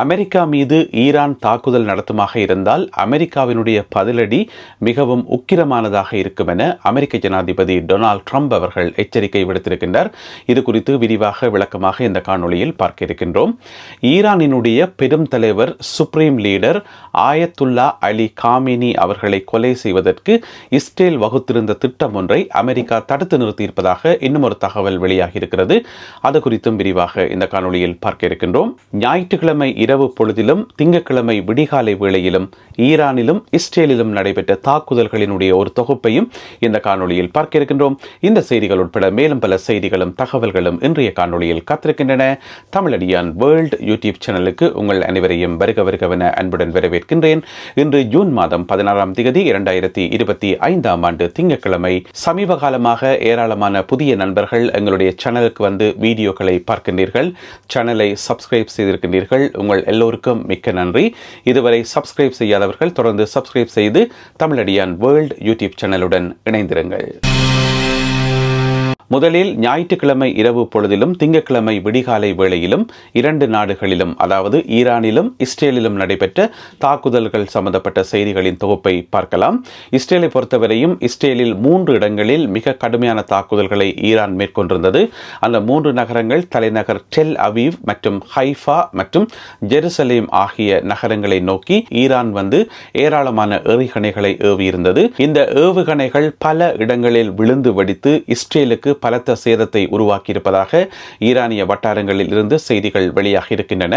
America மீது Iran தாக்குதல் நடத்துமாக இருந்தால் அமெரிக்காவினுடைய பதிலடி மிகவும் உக்கிரமானதாக இருக்கும் என அமெரிக்க ஜனாதிபதி டொனால்ட் ட்ரம்ப் அவர்கள் எச்சரிக்கை விடுத்திருக்கின்றார். இது குறித்து விரிவாக விளக்கமாக இந்த காணொளியில் பார்க்க இருக்கின்றோம். ஈரானினுடைய பெரும் தலைவர் supreme leader Ayatollah Ali Khamenei அவர்களை கொலை செய்வதற்கு இஸ்ரேல் வகுத்திருந்த திட்டம் ஒன்றை அமெரிக்கா தடுத்து நிறுத்தியிருப்பதாக இன்னும் ஒரு தகவல் வெளியாகி இருக்கிறது. அது குறித்தும் விரிவாக இந்த காணொளியில் பார்க்க இருக்கின்றோம். ஞாயிற்றுக்கிழமை இரவு பொழுதிலும் திங்கட்கிழமை விடிகாலை வேளையிலும் ஈரானிலும் இஸ்ரேலிலும் நடைபெற்ற தாக்குதல்களினுடைய ஒரு தொகுப்பையும் இந்த காணொளியில் பார்க்க இருக்கின்றோம் இந்த செய்திகள் உட்பட மேலும் பல செய்திகளும் தகவல்களும் இன்றைய காணொளியில் காத்திருக்கின்றன. தமிழடியான் வேர்ல்ட் யூடியூப் சேனலுக்கு உங்கள் அனைவரையும் வருக வருகவென அன்புடன் வரவேற்கின்றேன். இன்று ஜூன் மாதம் பதினாறாம் தேதி இரண்டாயிரத்தி இருபத்தி ஐந்தாம் ஆண்டு திங்கட்கிழமை. சமீப காலமாக ஏராளமான புதிய நண்பர்கள் எங்களுடைய சேனலுக்கு வந்து வீடியோக்களை பார்க்கின்றீர்கள். சேனலை சப்ஸ்கிரைப் செய்திருக்கின்றீர்கள். உங்கள் எல்லோருக்கும் மிக்க நன்றி. இதுவரை சப்ஸ்கிரைப் செய்யாதவர்கள் தொடர்ந்து சப்ஸ்கிரைப் செய்து தமிழடியான் வேர்ல்ட் யூடியூப் சேனலுடன் இணைந்திருங்கள். முதலில் ஞாயிற்றுக்கிழமை இரவு பொழுதிலும் திங்கட்கிழமை விடிகாலை வேளையிலும் இரண்டு நாடுகளிலும் அதாவது ஈரானிலும் இஸ்ரேலிலும் நடைபெற்ற தாக்குதல்கள் சம்பந்தப்பட்ட செய்திகளின் தொகுப்பை பார்க்கலாம். இஸ்ரேலை பொறுத்தவரையும் இஸ்ரேலில் மூன்று இடங்களில் மிக கடுமையான தாக்குதல்களை ஈரான் மேற்கொண்டிருந்தது. அந்த மூன்று நகரங்கள் தலைநகர் டெல் அவீவ் மற்றும் ஹைஃபா மற்றும் ஜெருசலேம் ஆகிய நகரங்களை நோக்கி ஈரான் வந்து ஏராளமான ஏவுகணைகளை ஏவியிருந்தது. இந்த ஏவுகணைகள் பல இடங்களில் விழுந்து வெடித்து இஸ்ரேலுக்கு பலத்த சேதத்தை உருவாக்கியிருப்பதாக ஈரானிய வட்டாரங்களில் இருந்து செய்திகள் வெளியாகி இருக்கின்றன.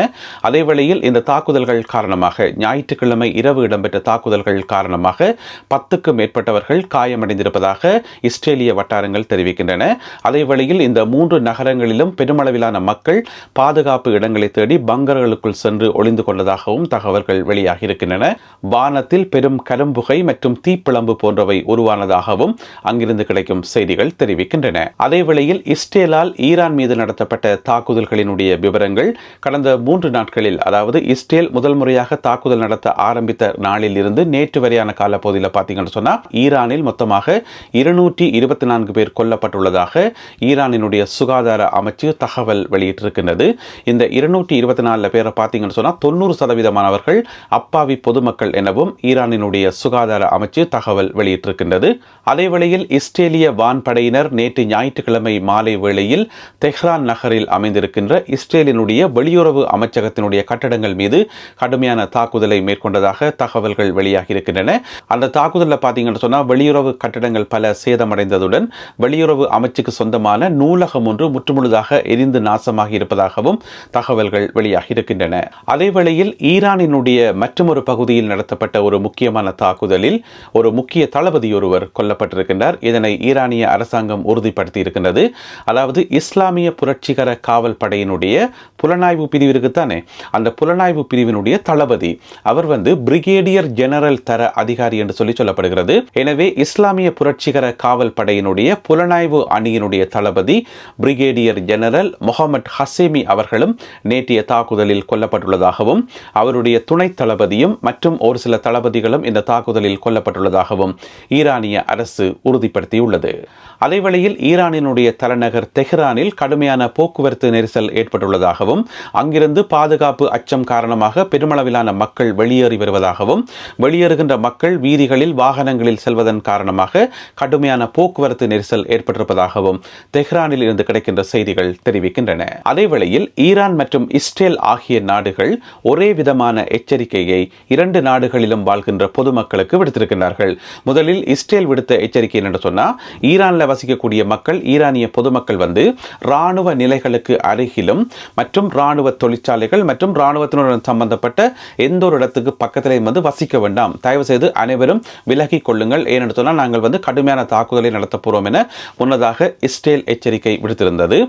அதேவேளையில் இந்த தாக்குதல்கள் காரணமாக ஞாயிற்றுக்கிழமை இரவு இடம்பெற்ற தாக்குதல்கள் காரணமாக பத்துக்கும் மேற்பட்டவர்கள் காயமடைந்திருப்பதாக இஸ்ரேலிய வட்டாரங்கள் தெரிவிக்கின்றன. அதேவேளையில் இந்த மூன்று நகரங்களிலும் பெருமளவிலான மக்கள் பாதுகாப்பு இடங்களை தேடி பங்கர்களுக்குள் சென்று ஒளிந்து கொண்டதாகவும் தகவல்கள் வெளியாகி இருக்கின்றன. வானத்தில் பெரும் கரும்புகை மற்றும் தீப்பிழம்பு போன்றவை உருவானதாகவும் அங்கிருந்து கிடைக்கும் செய்திகள் தெரிவிக்கின்றன. அதேவேளையில் இஸ்ரேலால் ஈரான் மீது நடத்தப்பட்ட தாக்குதல்களினுடைய விவரங்கள் கடந்த மூன்று நாட்களில் அதாவது இஸ்ரேல் முதல் முறையாக தாக்குதல் நடத்த ஆரம்பித்த நாளில் இருந்து நேற்று வரையான காலப்பகுதியில் பார்த்தீங்கன்னு சொன்னால் ஈரானில் மொத்தமாக இருநூற்றி இருபத்தி நான்கு பேர் கொல்லப்பட்டுள்ளதாக ஈரானினுடைய சுகாதார அமைச்சு தகவல் வெளியிட்டிருக்கின்றது. இந்த இருநூற்றி இருபத்தி நாலு பேரை பார்த்தீங்கன்னு சொன்னா தொண்ணூறு சதவீதமானவர்கள் அப்பாவி பொதுமக்கள் எனவும் ஈரானினுடைய சுகாதார அமைச்சு தகவல் வெளியிட்டிருக்கின்றது. அதே வேளையில் இஸ்ரேலிய வான்படையினர் நேற்று ஞாயிற்றுக்கிழமை மாலை வேளையில் தெஹ்ரான் நகரில் அமைந்திருக்கின்ற இஸ்ரேலினுடைய வெளியுறவு அமைச்சகத்தினுடைய கட்டடங்கள் மீது கடுமையான தாக்குதலை மேற்கொண்டதாக தகவல்கள் வெளியாகி இருக்கின்றன அந்த தாக்குதலில் பார்த்தீங்கன்னு சொன்னால் வெளியுறவு கட்டடங்கள் பல சேதமடைந்ததுடன் வெளியுறவு அமைச்சுக்கு சொந்தமான நூலகம் ஒன்று முற்றுமுழுதாக எரிந்து நாசமாகி இருப்பதாகவும் தகவல்கள் வெளியாகி இருக்கின்றன அதேவேளையில் ஈரானினுடைய மற்றொரு பகுதியில் நடத்தப்பட்ட ஒரு முக்கியமான தாக்குதலில் ஒரு முக்கிய தளபதி ஒருவர் கொல்லப்பட்டிருக்கின்றார். இதனை ஈரானிய அரசாங்கம் உறுதிப்படுத்தி இருக்கின்றது அதாவது இஸ்லாமிய புரட்சிகர காவல் படையினுடைய புலனாய்வு பிரிவு இருக்குத்தானே அந்த புலனாய்வு பிரிவினுடைய தளபதி அவர் வந்து பிரிகேடியர் ஜெனரல் தர அதிகாரி என்று சொல்லி சொல்லப்படுகிறது. எனவே இஸ்லாமிய புரட்சிகர காவல் படையினுடைய புலனாய்வு அணியினுடைய தளபதி பிரிகேடியர் ஜெனரல் முகமது ஹசேமி அவர்களும் நேற்றைய தாக்குதலில் கொல்லப்பட்டுள்ளதாகவும் அவருடைய துணை தளபதியும் மற்றும் ஒரு சில தளபதிகளும் இந்த தாக்குதலில் கொல்லப்பட்டுள்ளதாகவும் ஈரானிய அரசு உறுதிப்படுத்தியுள்ளது. அதேவேளையில் ஈரான் ஈரானினுடைய தலைநகர் தெஹ்ரானில் கடுமையான போக்குவரத்து நெரிசல் ஏற்பட்டுள்ளதாகவும் அங்கிருந்து பாதுகாப்பு அச்சம் காரணமாக பெருமளவிலான மக்கள் வெளியேறி வருவதாகவும் வெளியேறுகின்ற மக்கள் வீதிகளில் வாகனங்களில் செல்வதன் காரணமாக கடுமையான போக்குவரத்து நெரிசல் ஏற்பட்டிருப்பதாகவும் தெஹ்ரானில் இருந்து கிடைக்கின்ற செய்திகள் தெரிவிக்கின்றன. அதேவேளையில் ஈரான் மற்றும் இஸ்ரேல் ஆகிய நாடுகள் ஒரே விதமான எச்சரிக்கையை இரண்டு நாடுகளிலும் வாழ்கின்ற பொதுமக்களுக்கு விடுத்திருக்கிறார்கள் முதலில் இஸ்ரேல் விடுத்த எச்சரிக்கை என்று சொன்னால் ஈரானில் வசிக்கக்கூடிய மக்கள் ஈரானிய பொதுமக்கள் வந்து இராணுவ நிலைகளுக்கு அருகிலும் மற்றும் இராணுவ தொழிற்சாலைகள் மற்றும் இராணுவத்தினுடன் சம்பந்தப்பட்ட எந்த ஒரு இடத்துக்கு பக்கத்திலேயும் வந்து வசிக்க வேண்டாம். தயவு செய்து அனைவரும் விலகி கொள்ளுங்கள். ஏனென்று சொன்னால் நாங்கள் வந்து கடுமையான தாக்குதலை நடத்த போகிறோம் என முன்னதாக இஸ்ரேல் எச்சரிக்கை விடுத்திருந்தது.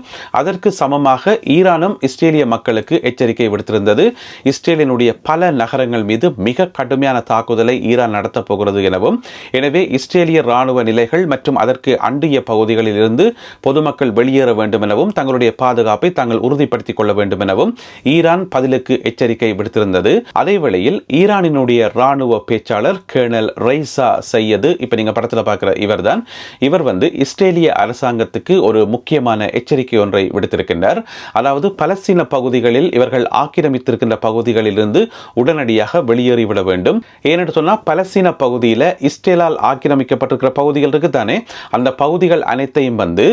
அதற்கு சமமாக ஈரானும் இஸ்ரேலிய மக்களுக்கு எச்சரிக்கை விடுத்திருந்தது. இஸ்ரேலினுடைய பல நகரங்கள் மீது மிக கடுமையான தாக்குதலை ஈரான் நடத்தப் போகிறது எனவும் எனவே இஸ்ரேலிய இராணுவ நிலைகள் மற்றும் அதற்கு அண்டிய பகுதிகளில் இருந்து பொதுமக்கள் வெளியேற வேண்டும் எனவும் தங்களுடைய பாதுகாப்பை தாங்கள் உறுதிப்படுத்திக் கொள்ள வேண்டும் எனவும் ஈரான் பதிலுக்கு எச்சரிக்கை விடுத்திருந்தது. அதே வேளையில் ஈரானினுடைய ராணுவ பேச்சாளர் கேர்னல் ரைசா சையது இப்ப நீங்க படத்துல பார்க்கிற இவர்தான் இவர் வந்து இஸ்ரேலிய அரசாங்கத்துக்கு ஒரு முக்கியமான எச்சரிக்கை ஒன்றை விடுத்திருக்கின்றார். அதாவது பலஸ்தீன பகுதிகளில் இவர்கள் ஆக்கிரமித்திருக்கின்ற பகுதிகளிலிருந்து உடனடியாக வெளியேறிவிட வேண்டும். ஏனென்று சொன்னால் பலஸ்தீன பகுதியில் இஸ்ரேலால் ஆக்கிரமிக்கப்பட்டிருக்கிற பகுதிகள் இருக்குதானே? அந்த பகுதிகள் அனைத்தையும் வந்து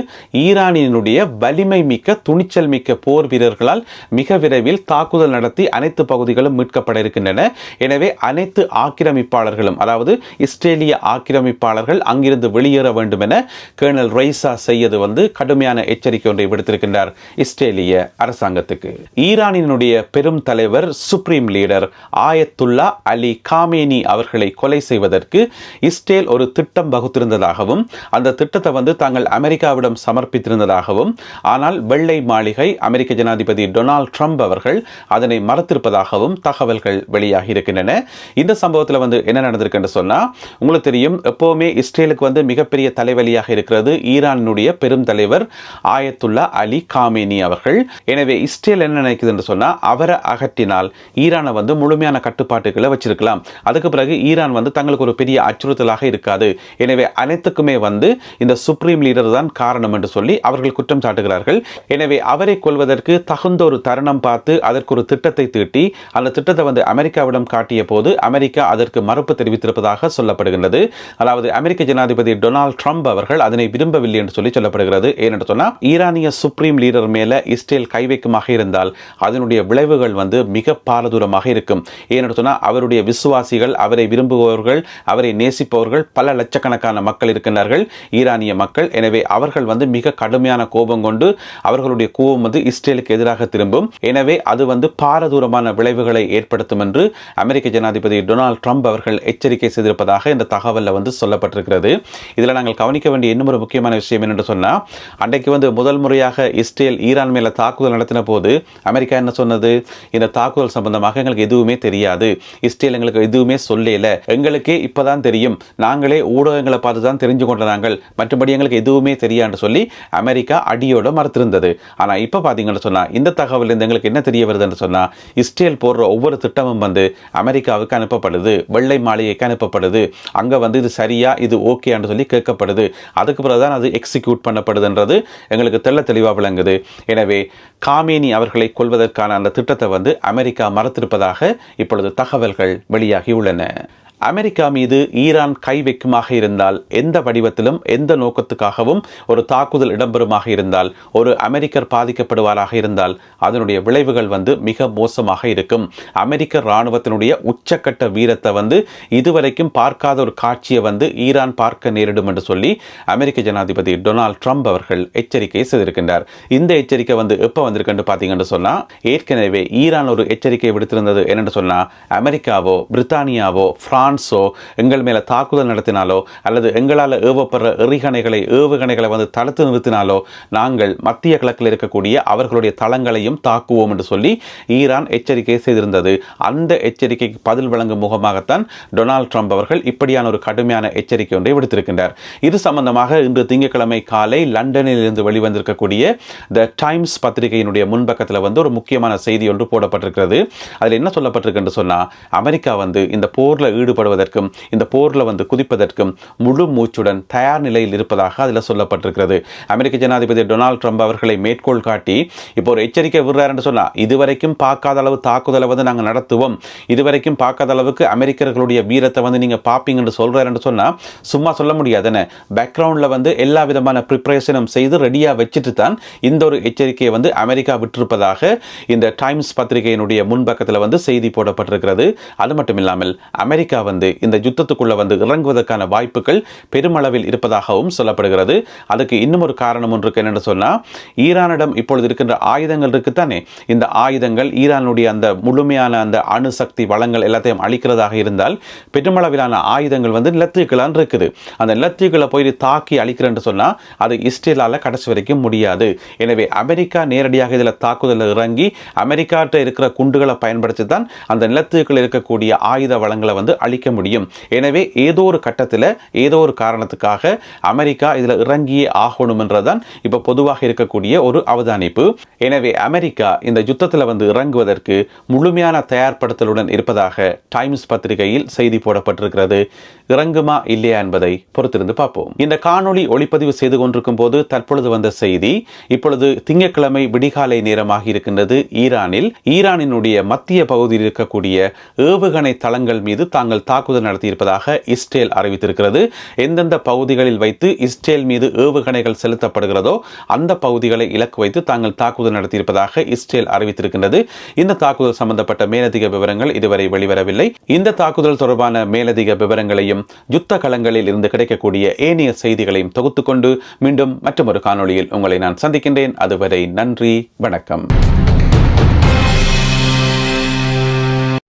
ஈரானினுடைய வலிமை மிக்க துணிச்சல் மிக்க போர் வீரர்களால் மிக விரைவில் தாக்குதல் நடத்தி அனைத்து பகுதிகளும் மீட்கப்பட இருக்கின்றன. எனவே அனைத்து ஆக்கிரமிப்பாளர்களும் அதாவது இஸ்ரேலிய ஆக்கிரமிப்பாளர்கள் அங்கிருந்து வெளியேற வேண்டும் என கேர்னல் ரைசா செய்யது வந்து கடுமையான எச்சரிக்கை ஒன்றை விடுத்திருக்கின்றார் இஸ்ரேலிய அரசாங்கத்துக்கு. ஈரானினுடைய பெரும் தலைவர் supreme leader Ayatollah Ali Khamenei அவர்களை கொலை செய்வதற்கு இஸ்ரேல் ஒரு திட்டம் வகுத்திருந்ததாகவும் அந்த திட்டத்தை வந்து தாங்கள் அமெரிக்காவிடம் சமர்ப்பித்திருந்ததாகவும் ஆனால் வெள்ளை மாளிகை அமெரிக்க ஜனாதிபதி டொனால்ட் ட்ரம்ப் அவர்கள் அதனை மறுத்திருப்பதாகவும் தகவல்கள் வெளியாகி இருக்கின்றன. இந்த சம்பவத்தில் வந்து என்ன நடந்திருக்குன்னு சொன்னால் உங்களுக்கு தெரியும் எப்போவுமே இஸ்ரேலுக்கு வந்து மிகப்பெரிய தலைவலியாக இருக்கிறது ஈரானுடைய பெரும் தலைவர் ஆயத்துல்லா அலி காமேனி அவர்கள். எனவே இஸ்ரேல் என்ன நினைக்குது என்று சொன்னா அவரை அகற்றினால் ஈரானை வந்து முழுமையான கட்டுப்பாட்டுகளை வச்சிருக்கலாம். அதுக்கு பிறகு ஈரான் வந்து தங்களுக்கு ஒரு பெரிய அச்சுறுத்தலாக இருக்காது. எனவே அனைத்துக்குமே வந்து இந்த சுப்ரீம் லீடர் தான் காரணம் என்று சொல்லி அவர்கள் குற்றம் சாட்டுகிறார்கள். எனவே அவரை கொள்வதற்கு தகுந்த ஒரு தருணம் பார்த்து அதற்கு ஒரு திட்டத்தை தீட்டி அந்த திட்டத்தை வந்து அமெரிக்காவிடம் காட்டிய போது அமெரிக்கா அதற்கு மறுப்பு தெரிவித்திருப்பதாக சொல்லப்படுகின்றது. அதாவது அமெரிக்க ஜனாதிபதி டொனால்ட் ட்ரம்ப் அவர்கள் அதனை விரும்பவில்லை என்று சொல்லி சொல்லப்படுகிறது. ஏனென்று சொன்னால் ஈரானிய சுப்ரீம் லீடர் மேல இஸ்ரேல் கை வைக்குமாக இருந்தால் அதனுடைய விளைவுகள் வந்து மிக பாரதூரமாக இருக்கும். ஏனென்று சொன்னால் அவருடைய விசுவாசிகள் அவரை விரும்புபவர்கள் அவரை நேசிப்பவர்கள் பல லட்சக்கணக்கான மக்கள் இருக்கின்றார்கள். ஈரானிய மக்கள். எனவே அவர்கள் வந்து மிக கடுமையான கோபம் கொண்டு அவர்களுடைய கோபம் வந்து இஸ்ரேலுக்கு எதிராக திரும்பும். எனவே அது வந்து பாரதூரமான விளைவுகளை ஏற்படுத்தும் என்று அமெரிக்க ஜனாதிபதி டொனால்ட் ட்ரம்ப் அவர்கள் எச்சரிக்கை செய்திருப்பதாக இந்த தகவலில் வந்து சொல்லப்பட்டிருக்கிறது. இதில் நாங்கள் கவனிக்க வேண்டிய இன்னும் ஒரு முக்கியமான விஷயம் என்னென்று சொன்னால் அன்றைக்கு வந்து முதல் முறையாக இஸ்ரேல் ஈரான் மேலே தாக்குதல் நடத்தின போது அமெரிக்கா என்ன சொன்னது? இந்த தாக்குதல் சம்பந்தமாக எங்களுக்கு எதுவுமே தெரியாது. இஸ்ரேல் எங்களுக்கு எதுவுமே சொல்லல. எங்களுக்கே இப்போதான் தெரியும். நாங்களே ஊடகங்களை பார்த்து தான் தெரிஞ்சு கொண்ட நாங்கள். மற்றபடி எங்களுக்கு எதுவுமே தெரியான்னு சொல்லி அமெரிக்கா அடியோட மறுத்திருந்தது. ஆனால் இப்போ பார்த்தீங்கன்னு சொன்னால் இந்த தகவல் இருந்து எங்களுக்கு என்ன தெரிய வருதுன்னு சொன்னால் இஸ்ரேல் போடுற ஒவ்வொரு திட்டமும் வந்து அமெரிக்காவுக்கு அனுப்பப்படுது. வெள்ளை மாளிகைக்கு அனுப்பப்படுது. அங்கே வந்து இது சரியா இது ஓகேன்னு சொல்லி கேட்கப்படுது. அதுக்கு பிறகுதான் அது எக்ஸிக்யூட் பண்ணப்படுதுன்றது எங்களுக்கு தெள்ள தெளிவாக விளங்குது. எனவே காமேனி அவர்களை கொல்வதற்கான அந்த திட்டத்தை வந்து அமெரிக்கா மறுத்திருப்பதாக இப்பொழுது தகவல்கள் வெளியாகி உள்ளன. அமெரிக்கா மீது ஈரான் கை வைக்குமாக இருந்தால் எந்த வடிவத்திலும் எந்த நோக்கத்துக்காகவும் ஒரு தாக்குதல் இடம்பெறுமாக இருந்தால் ஒரு அமெரிக்கர் பாதிக்கப்படுவாராக இருந்தால் அதனுடைய விளைவுகள் வந்து மிக மோசமாக இருக்கும். அமெரிக்க இராணுவத்தினுடைய உச்சக்கட்ட வீரத்தை வந்து இதுவரைக்கும் பார்க்காத ஒரு காட்சியை வந்து ஈரான் பார்க்க நேரிடும் என்று சொல்லி அமெரிக்க ஜனாதிபதி டொனால்ட் ட்ரம்ப் அவர்கள் எச்சரிக்கை செய்திருக்கின்றார். இந்த எச்சரிக்கை வந்து எப்போ வந்திருக்குன்னு பார்த்தீங்கன்னு சொன்னால் ஏற்கனவே ஈரான் ஒரு எச்சரிக்கை விடுத்திருந்தது என்னென்னு சொன்னால் அமெரிக்காவோ பிரித்தானியாவோ பிரான்ஸோ எங்கள் மேலே தாக்குதல் நடத்தினாலோ அல்லது எங்களால் ஏவப்படுற எறிகணைகளை ஏவுகணைகளை வந்து தடுத்து நிறுத்தினாலோ நாங்கள் மத்திய கிழக்கில் இருக்கக்கூடிய அவர்களுடைய தளங்களையும் தாக்குவோம் என்று சொல்லி ஈரான் எச்சரிக்கை செய்திருந்தது. அந்த எச்சரிக்கைக்கு பதில் வழங்கும் முகமாகத்தான் டொனால்ட் ட்ரம்ப் அவர்கள் இப்படியான ஒரு கடுமையான எச்சரிக்கை ஒன்றை விடுத்திருக்கின்றார். இது சம்பந்தமாக இன்று திங்கட்கிழமை காலை லண்டனில் இருந்து வெளிவந்திருக்கக்கூடிய த டைம்ஸ் பத்திரிகையினுடைய முன்பக்கத்தில் வந்து ஒரு முக்கியமான செய்தி ஒன்று போடப்பட்டிருக்கிறது. அதில் என்ன சொல்லப்பட்டிருக்கு என்று சொன்னால் அமெரிக்கா வந்து இந்த போரில் ஈடுபடுவதற்கும் இந்த போரில் வந்து குதிப்பதற்கும் முழு மூச்சுடன் தயார் நிலையில் இருப்பதாக அதில் சொல்லப்பட்டிருக்கிறது. அமெரிக்க ஜனாதிபதி டொனால்டு ட்ரம்ப் அவர்களை மேற்கோள் காட்டி இப்போ ஒரு எச்சரிக்கை விடுறாருன்னு சொன்னால் இதுவரைக்கும் பார்க்காத அளவு தாக்குதலை வந்து நாங்கள் நடத்துவோம். இதுவரைக்கும் பார்க்காத அளவுக்கு அமெரிக்கர்களுடைய வீரத்தை வந்து நீங்கள் பார்ப்பீங்கன்னு சொல்கிறாருன்னு சொன்னால் சும்மா சொல்ல முடியாதுன்னு பேக்ரவுண்டில் வந்து எல்லா விதமான ப்ரிப்ரேஷனும் செய்து ரெடியாக வச்சுட்டு தான் இந்த ஒரு எச்சரிக்கையை வந்து அமெரிக்கா விட்டிருப்பதாக இந்த டைம்ஸ் பத்திரிகையினுடைய முன்பக்கத்தில் வந்து செய்தி போடப்பட்டிருக்கிறது. அது மட்டும் இல்லாமல் அமெரிக்கா வந்து இந்த யுத்தத்துக்குள்ள வந்து இறங்குவதற்கான வாய்ப்புகள் பெருமளவில் இருப்பதாகவும் சொல்லப்படுகிறது. அதுக்கு இன்னும் ஒரு காரணம் ஒன்று இருக்கு. என்னென்னு சொன்னால் ஈரானிடம் இப்பொழுது இருக்கின்ற ஆயுதங்கள் இருக்குத்தானே இந்த ஆயுதங்கள் ஈரானுடைய அந்த முழுமையான அந்த அணுசக்தி வளங்கள் எல்லாத்தையும் அழிக்கிறதாக இருந்தால் பெருமளவிலான ஆயுதங்கள் வந்து நிலத்தீக்கலான் இருக்குது. அந்த நிலத்தீக்களை போய் தாக்கி அழிக்கிறேன்னு சொன்னால் அது இஸ்ரேலால் கடைசி வரைக்கும் முடியாது. எனவே அமெரிக்கா நேரடியாக இதில் தாக்குதலில் இறங்கி அமெரிக்காட்ட இருக்கிற குண்டுகளை பயன்படுத்தி தான் அந்த நிலத்தீக்கில் இருக்கக்கூடிய ஆயுத வளங்களை வந்து அழிக்க அளிக்க முடியும். எனவே ஏதோ ஒரு கட்டத்தில் ஏதோ ஒரு காரணத்துக்காக அமெரிக்கா இதில் இறங்கியே ஆகணும் என்றதான் இப்போ பொதுவாக இருக்கக்கூடிய ஒரு அவதானிப்பு. எனவே அமெரிக்கா இந்த யுத்தத்தில் வந்து இறங்குவதற்கு முழுமையான தயார்படுத்தலுடன் இருப்பதாக டைம்ஸ் பத்திரிகையில் செய்தி போடப்பட்டிருக்கிறது. இறங்குமா இல்லையா என்பதை பொறுத்திருந்து பார்ப்போம். இந்த காணொளி ஒளிப்பதிவு செய்து கொண்டிருக்கும் போது தற்பொழுது வந்த செய்தி இப்பொழுது திங்கட்கிழமை விடிகாலை நேரமாக இருக்கின்றது ஈரானில். ஈரானினுடைய மத்திய பகுதியில் இருக்கக்கூடிய ஏவுகணை தளங்கள் மீது தாங்கள் தாக்குதல் நடத்தியிருப்பதாக இஸ்ரேல் அறிவித்திருக்கிறது. எந்தெந்த பகுதிகளில் வைத்து இஸ்ரேல் மீது ஏவுகணைகள் செலுத்தப்படுகிறதோ அந்த பகுதிகளை இலக்கு வைத்து தாங்கள் தாக்குதல் நடத்தியிருப்பதாக இஸ்ரேல் அறிவித்திருக்கின்றது. இந்த தாக்குதல் சம்பந்தப்பட்ட மேலதிக விவரங்கள் இதுவரை வெளிவரவில்லை. இந்த தாக்குதல் தொடர்பான மேலதிக விவரங்களையும் யுத்த களங்களில் இருந்து கிடைக்கக்கூடிய ஏனைய செய்திகளையும் தொகுத்துக்கொண்டு மீண்டும் மற்றொரு காணொளியில் உங்களை நான் சந்திக்கின்றேன். அதுவரை நன்றி வணக்கம்.